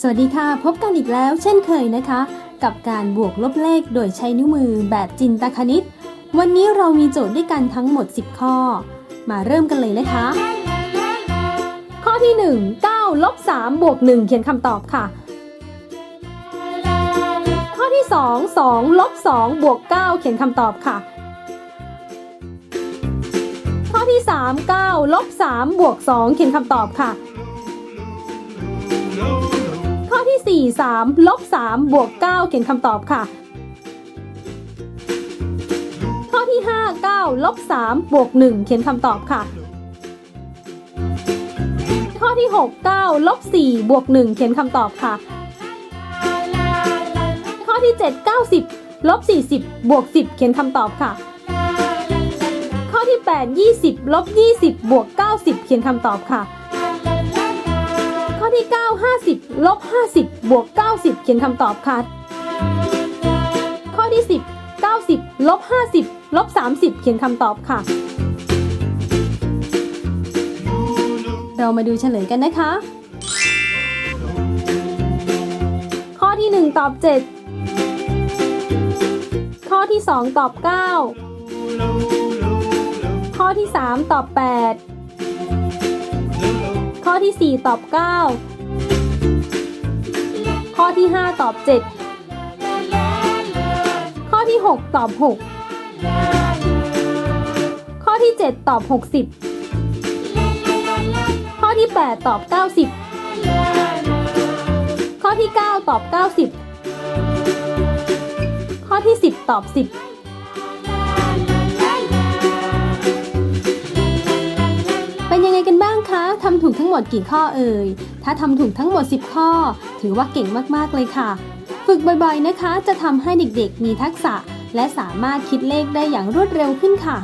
สวัสดีค่ะ พบกันอีกแล้วเช่นเคยนะคะ กับการบวกลบเลขโดยใช้นิ้วมือแบบจินตคณิต วันนี้เรามีโจทย์ด้วยกันทั้งหมด 10 ข้อ มาเริ่มกันเลยนะคะ ข้อที่ 1 9ลบ3บวก1เขียนคำตอบค่ะ ข้อที่ 2 2ลบ2บวก9เขียนคำตอบค่ะ ข้อที่ 3 9ลบ3บวก2เขียนคำตอบค่ะ ข้อที่4 3ลบ3บวก9เขียนคำตอบค่ะ ข้อที่ 5 9ลบ3บวก1เขียนคำตอบค่ะ ข้อที่ 6 9ลบ4บวก1เขียนคำตอบค่ะ ข้อที่ 7 90ลบ40บวก10 เขียนคำตอบค่ะ ข้อที่ 8 20ลบ20บวก90 เขียนคำตอบค่ะ ข้อที่ 9 5 ลบ 50 บวก 90 เขียนคำตอบค่ะ ข้อที่ 10 90 ลบ 50 ลบ 30 เขียนคำตอบค่ะ เรามาดูเฉลยกันนะคะ ข้อที่ 1 ตอบ 7 ข้อที่ 2 ตอบ 9 ข้อที่ 3 ตอบ 8 ข้อที่ 4 ตอบ 9 ข้อที่ 5 ตอบ 7 ข้อที่ 6 ตอบ 6 ข้อที่ 7 ตอบ 60 ข้อที่ 8 ตอบ 90 ข้อที่ 9 ตอบ 90 ข้อที่ 10 ตอบ 10 หมดกี่ข้อเอ่ย ถ้าทำถูกทั้งหมด 10 ข้อ ถือว่าเก่งมากๆเลยค่ะ ฝึกบ่อยๆนะคะ จะทำให้เด็กๆ มีทักษะ และสามารถคิดเลขได้อย่างรวดเร็วขึ้นค่ะ